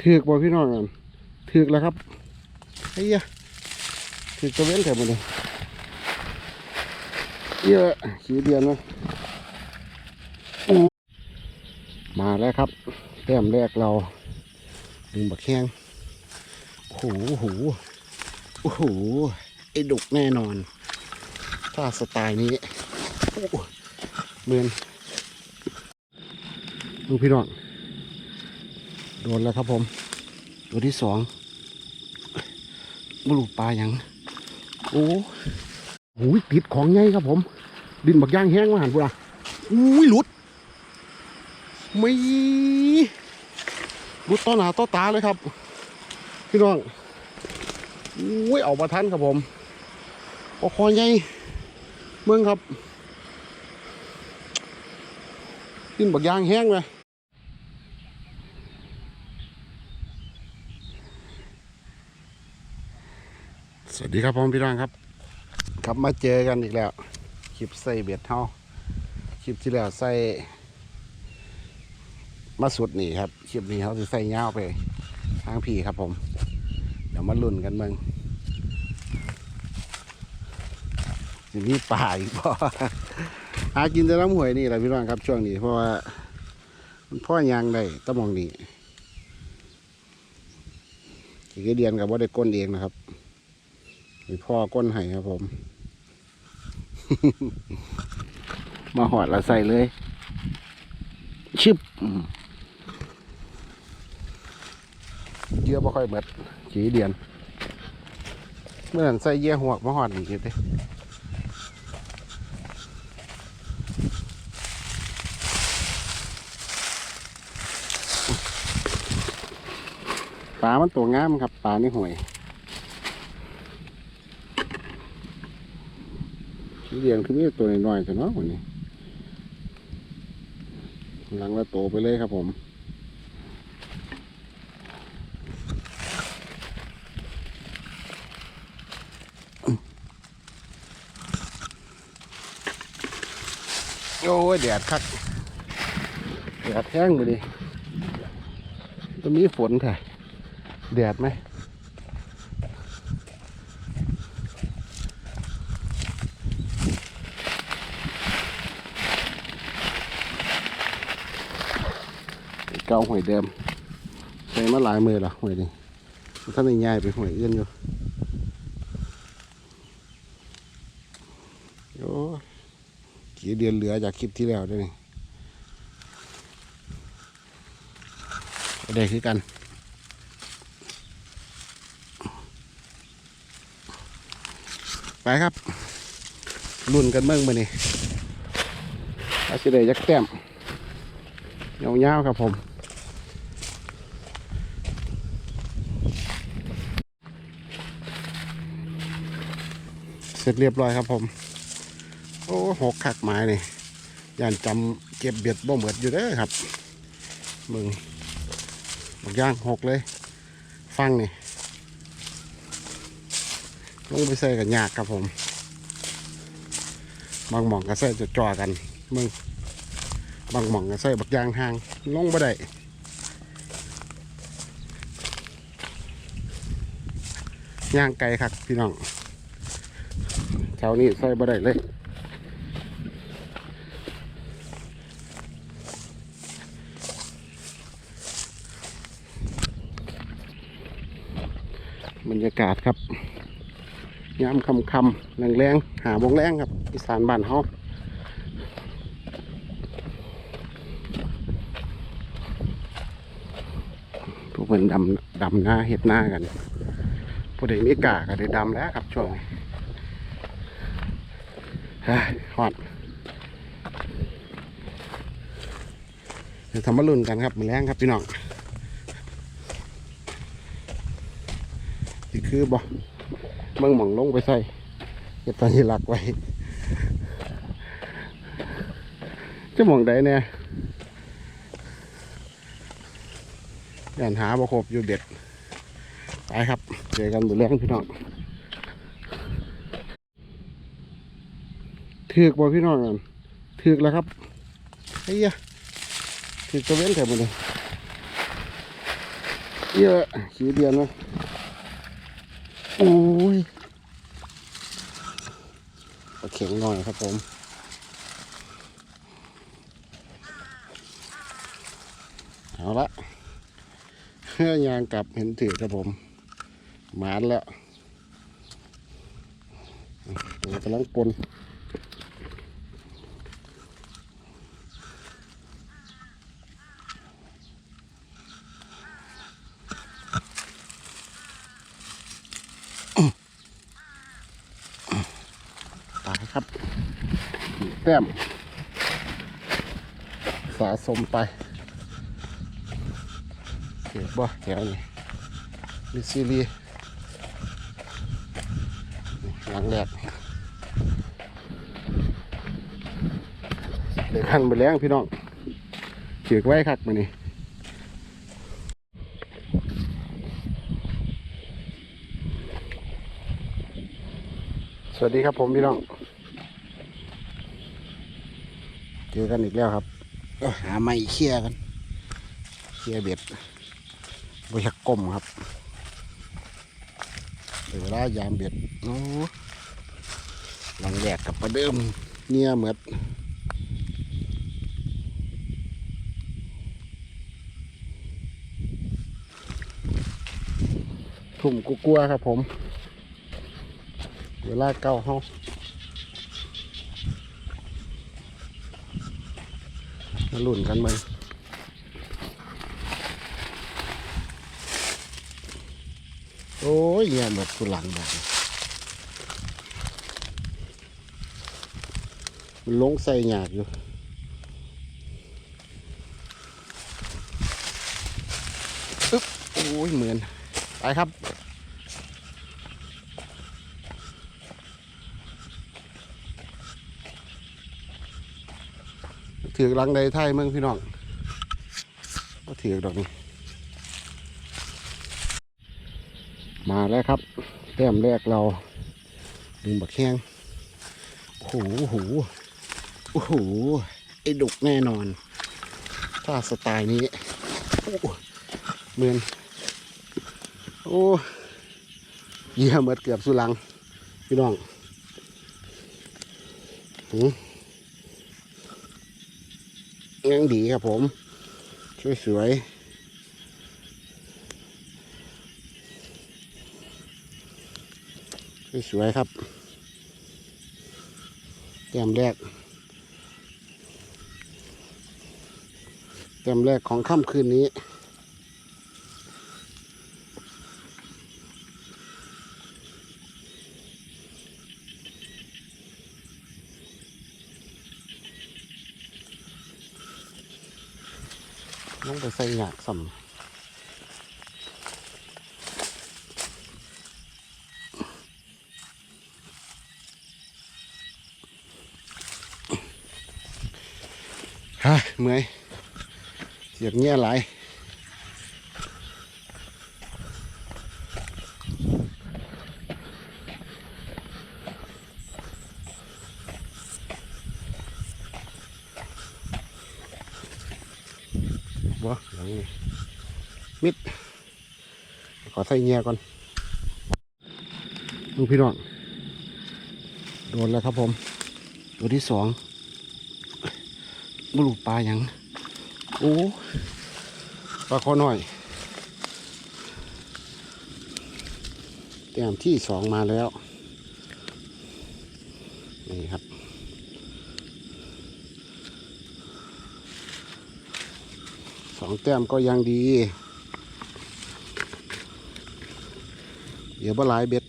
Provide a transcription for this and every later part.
ถือกบ่พี่น้องกันถือกแล้วครับไอ้ยะถือกตะเว้นแถวมันเลยเยอะขี้เดียนนะมาแล้วครับแต้มแรกเราดึงบักแข้งโอ้โหโอ้โหโอ้โหไอ้ดุกแน่นอน ถ้าสไตล์นี้เหมือนดูพี่น้อง โดนแล้วครับผม ตัวที่สองบลูปลาอย่างโอ้โหติดของไงครับผม ดินบักย่างแห้งมาหันพูดอะอุ้ยหลุด ไม่หลุดต่อหน้าต่อตาเลยครับ พี่น้องอุ้ยออกมาทันครับผมโอ้คอใหญ่เมืองครับ ดินบักย่างแห้งเลย สวัสดีครับพ่อพี่น้องครับกลับมาเจอกันอีกแล้ว คลิปใส่เบ็ดเท่าคลิปที่แล้วใส่มาสุดนี่ครับ คลิปนี้เขาจะใส่เงาไปทางพี่ครับผม เดี๋ยวมาลุ้นกันเมืองสิมีป่าอีกบ่หากินแต่น้ำหวยนี่แหละพี่น้องครับช่วงนี้เพราะว่ามันพ่อยางได้ตะมองนี่อีกเดือนกับว่าได้ก้นเองนะครับ มีพ่อก้นไห้ครับผม มาหอดล้วใส่เลยชึบอืมเยอะบ่ค่อยเบิดขีเดียน เมื่อนั้นใส่เยี่ยหวกมาหอดอีกทีปลามันตัวงามครับปลาในห่วย ขี้ เดียนคือมีตัวน้อยๆแต่เนาะวันนี้หลังละโตไปเลยครับผมโอ้ยแดดคักแดดแห้งไปดิจะมีฝนแท้แดดไหม เก่าหวยเดิมใช้มาหลายมือละหวยนี่ท่านในย่ายไปหวยเอื้อนอยู่โอ้กี่เดือนเหลือจากคลิปที่แล้วด้วยนี่ได้คือกันไปครับรุ่นกันเมื่งมานี่อาชิได้ยักแต้มยาวๆครับผม เสร็จเรียบร้อยครับผม โอ้หกขักไม้นี่ย่านจำเก็บเบียดบ่เหมือดอยู่เด้อครับมึงบักย่างหกเลย ฟังนี่ลงไปใส่กับยากครับผม บางหม่องก็ใส่จะจ่อกันมึงบางหม่องก็ใส่บักยางห่างลงบ่ได้ย่างไกลครับพี่น้อง แถวนี้ใส่บ่ได้เลยบรรยากาศครับยามคำคำๆแรงหาบงแรงครับอีสานบ้านเฮาพวกมันดำดำหน้าเห็ดหน้ากันผู้ใดมีกาก็ได้ดำแล้วครับช่วงนี้ ฮ้ยฮอดเดี๋ยวทำมาลุ่นกันครับมือแรงครับพี่น้องนี่คือบ่เมืองหม่องลงไปใส่เก็บตอนนี้หลักไว้จะหม่องใดเนี่ยยันหาบ่ครบอยู่เด็ด ไปครับ เจอกันบุเรื่องพี่น้อง ถือกบ่พี่น้องกันถือกแล้วครับไอ้ยะถือกตะเว้นแถวมันเลยเยอะขี้เดียนไหมโอ้ยเอาเข็งหน่อยครับผมเอาละเพื่อยางกลับเห็นถือครับผมหมานแล้วตัวกำลังปนตายครับ แต้ม สะสมไปเก็บบ่แถวนี้มิสซิลีหลังแรกเดี๋ยวขันไปแล้งพี่น้องเก็บไว้คักมานี่สวัสดีครับผมพี่น้อง เจอกันอีกแล้วครับเอ้อหาไม้เคี่ยกันเคลียร์เบ็ดบริษักกลมครับเดี๋ยวเวลายามเบ็ดโอ้หลังแยกกับประเดิมเนี่ยเหมือดทุ่มกุกลัวๆครับผม เวลาเก้าห้อง มาลุ่นกันไหมโอ้ยเนี่ยหมดกุหลังแบบมันลงใส่หยากอยู่อึ๊บโอ้ยเหมือน ไปครับ ถือหลังใดไทยเมืองพี่น้องก็ถือดอกนี้ มาแล้วครับ แต้มแรกเราดึงบักแข้งโอ้โหโอ้โหโอ้โหไอ้ดุกแน่นอน ถ้าสไตล์นี้เหมือนโอ้เยี่ยมเหมือเกือบสุลัง พี่น้องหื ยังดีครับผมสวยๆสวยๆครับแต้มแรกแต้มแรกของค่ำคืนนี้ ลงไปใส่หยากสัม ฮะเมื่อยเสียบเงี้ยหลายบ่หลังนี่มิด ขอใส่เงี้ยก่อนดูพี่น้อง โดนแล้วครับผม ตัวที่สอง บลูปลาอย่างโอ้ปลาคอหน่อยแต้มที่สองมาแล้ว นี่ครับ สองแต้มก็ยังดี เดี๋ยวบหลายเบ็ด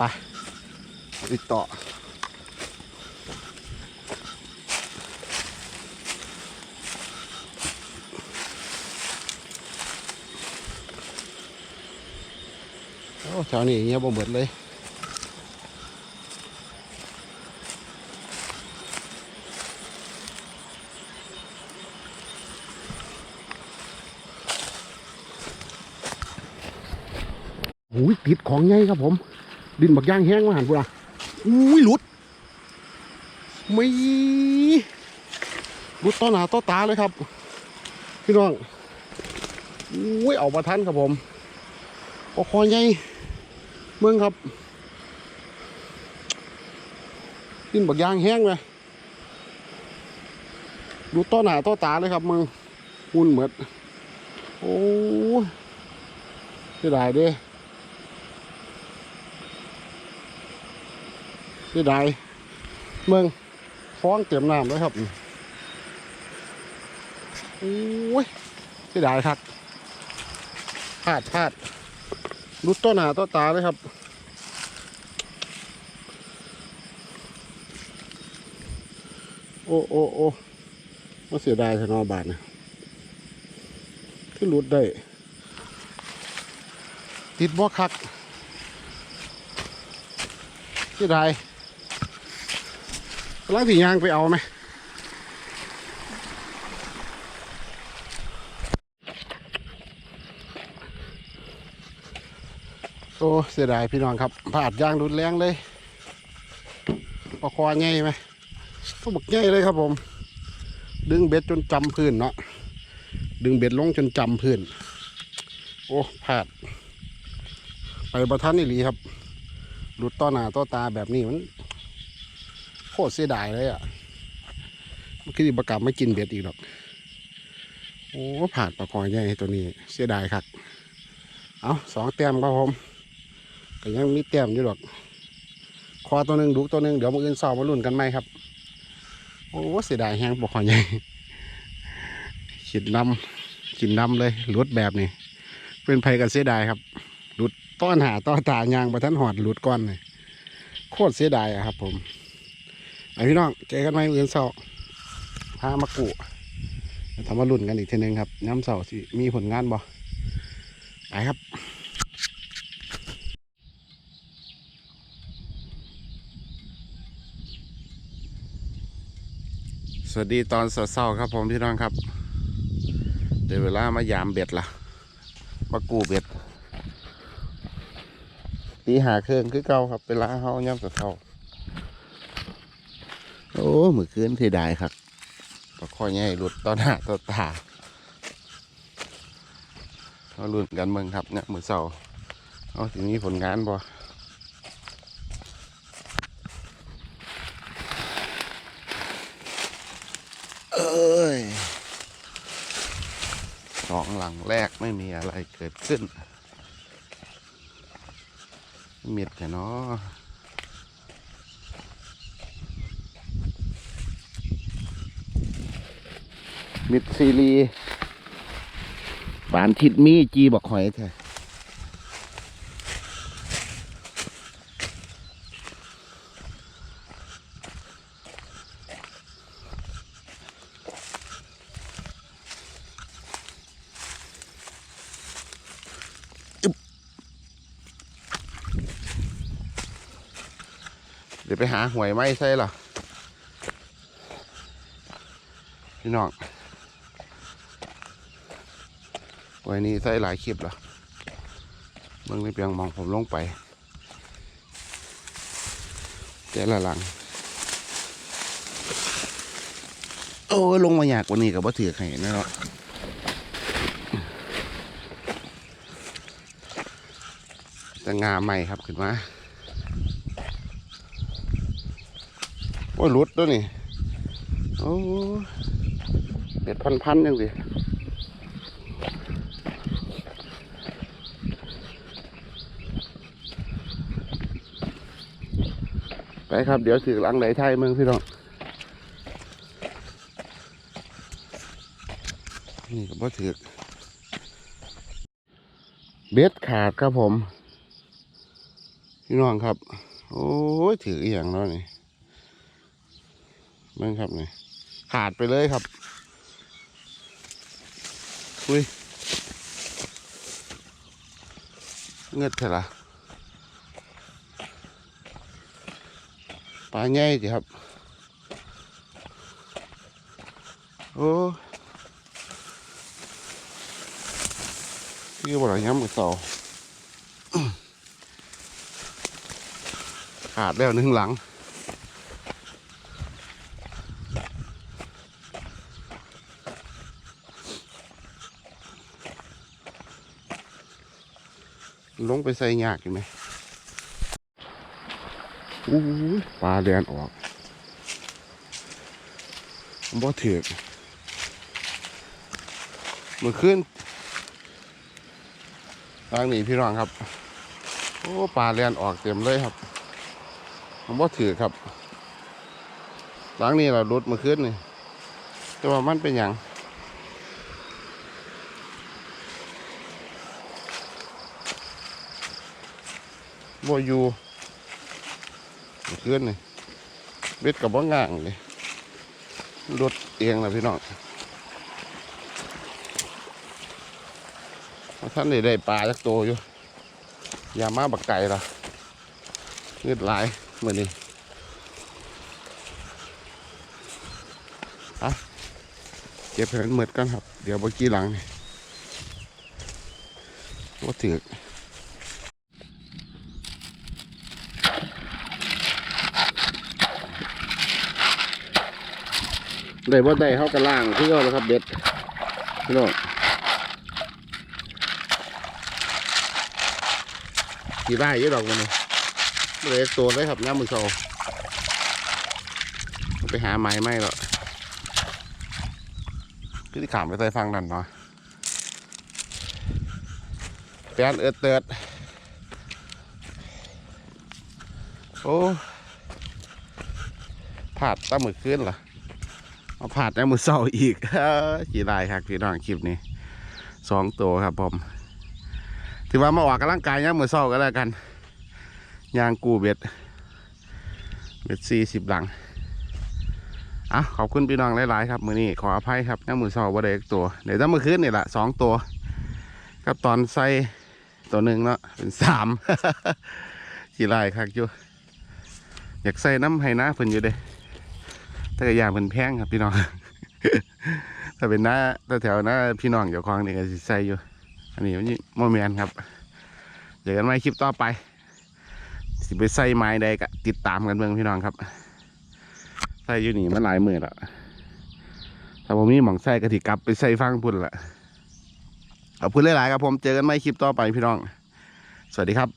ไปติดต่อโอ้แถวนี้เงียบบ่หมดเลยอุ้ยติดของไงครับผม ดินบักย่างแห้งมาหันพูดอะอุ้ยหลุดไม่หลุดต่อหนาต่อตาเลยครับ พี่น้องอุ้ยเอามาทันครับผมปอคอใหญ่เมืองครับดินบักย่างแห้งเลยดูต่อหนาต่อตาเลยครับมึงหุ่นเหมือดโอ้ยเสียดายเด้ เสียดายเมืองฟ้องเต็มน้ำเลยครับโอ้ยเสียดายครับพลาดพลาดรุดต่อหน้าต่อตาเลยครับโอ้โอ้โอ้มาเสียดายชนอบาทนะที่หลุดได้ ติดบ่คักเสียดายำลังสียางไปเอาไหมโอ้เสียดายพี่น้องครับพลาดยางรุนแรงเลยปลาคอใหญ่ไหมตัวบักใหญ่เลยครับผม ดึงเบ็ดจนจำพื้นเนาะดึงเบ็ดลงจนจำพื้นโอ้พลาด ไปบะทันนี่ลีครับหลุดต่อหน้าต่อตาแบบนี้มัน ตรเสียดายเลยอะมันคือประกลับไม่กินเบ็ดอีกหรอก โอ้ผ่านปลาคอยใหญ่ตัวนี้ เสียดายครับเอาสองแต้มครับผมก็ยังมีแต้มอยู่หรอกคอตัวหนึ่งดุกตัวหนึ่งเดี๋ยวมาอื่นสอบมาลุ้นกันไหมครับ โอ้เสียดายแห้งปกคอใหญ่ขีดนำขีดนำเลยหลุดแบบนี้ เป็นภัยกันเสียดายครับหลุดต้อนหาต้อนตายางประทันหอดหลุดก้อนเลยโคตรเสียดายอะครับผม พี่น้องเจอกันไหมเอื่นเสอบพามากุทำมาลุ้นกันอีกทีหนึงครับย้ำเสาสิมีผลงานบ่ไปครับสวัสดีตอนเช้าครับผมพี่น้องครับเดี๋ยวเวลามายามเบ็ดละมากูเบ็ดตีหาเครื่องคือเก่าครับเวลาเฮาย่ำเช้า มือคืนที่ได้ครับปลาข้อใหญ่หลุดต่อหน้าต่อตาเราลุ้นกันเมืองครับเนี่ยมือเช้าเอาถึงนี้ผลงานบ่เอ้ยสองหลังแรกไม่มีอะไรเกิดขึ้นมิดแต่เนาะ มิดซีรีบานทิดมีจีบอกหอยแท้เดี๋ยวไปหาหวยไม้ใช่หรอพี่น้องห วยนี้ใส่หลายคลิปเหรอเมืองในเปียงมองผมลงไปแต่ละหลัง โอ้ลงมาอยากกว่านี้กับว่าถือให้แน่เนาะแต่งาใหม่ครับขึ้นมา โอ้ยหลุดแล้วยนี่ โอ้เป็ดพันๆยังสิ ไปครับ เดี๋ยวถือหลังไหนไทยเมืองพี่น้องนี่ก็บ่ถือเบ็ดขาดครับผม พี่น้องครับ โอ้ยถืออย่างแล้วนี่เบิ่งครับนี่ขาดไปเลยครับอุ้ยเงือดเถอะละ ปลาใหญ่สิครับ โอ้พี่บอกอย่างนี้มือเสาขาดแล้วหนึ่งหลังลงไปใส่ยากอยู่ไหม อู้ปลาเลียนออกบ่ถือกมือขึ้นทางนี้พี่น้องครับ โอ้ปลาเลียนออกเต็มเลยครับผมบ่ถือครับหลังนี้เราลดมาขึ้นนี่แต่ว่ามันเป็นอย่างบ่อยู่ มาขึ้นนี่เบ็ดกับบ่ง่างเลยลดเองนะพี่น้องท่านได้ได้ปลาจักโตอยู่อย่ามาบักไก่ละเงืดหลายเหมือนนี้อะเก็บแผนเหมือดกันครับ เดี๋ยวเมื่อกี้หลังนี่ว่าถือ ได้บ่ได้เขากระล่างที่เขาแล้วครับเบ็ดพี่น้องขี่ได้เยอะดอกมันนี่เลยตัวเลยครับน้ำมือโซไปหาไม้ไม่หรอกพี่ที่ขามไปใส่ฟังนั่นเนาะแปนเอิดเติดโอ้ผาดตั้งมือขึ้นเหรอ มาผาดน้ำมือเศร้าอีกขี่ได้ครับพี่น้องคลิปนี้สองตัวครับผมถือว่ามาออกกำลังกายย่างมือเศร้าก็แล้วกันยางกูเบ็ดเบ็ดสี่สิบหลังอะขอบคุณพี่น้องหลายๆครับมือนี้ขออภัยครับย่างมือเศร้าว่าได้อีกตัวเดี๋ยวถ้ามือคืนนี่แหละสองตัวกับตอนใส่ตัวหนึ่งเนาะเป็นสามขี่ไล่ครับอยู่อยากใส่น้ำให้น้าเพิ่นอยู่เด้ แต่ก็อยางเพิ่นแพงครับพี่น้อง ถ้าเป็นหน้าแถวหน้าพี่น้องเจ้าของนี่ก็สิใส่อยู่ อันนี้มันโมเมนครับ เดี๋ยวกันไว้คลิปต่อไป สิไปใส่ไม้ใดก็ติดตามกันเมืองพี่น้องครับ ใส่อยู่นี่มันหลายมือแล้วถ้าผมมีหมองใส่กะทิกลับไปใส่ฟังพุ่นละขอบคุณหลายๆครับผม เจอกันไม่คลิปต่อไปพี่น้อง สวัสดีครับ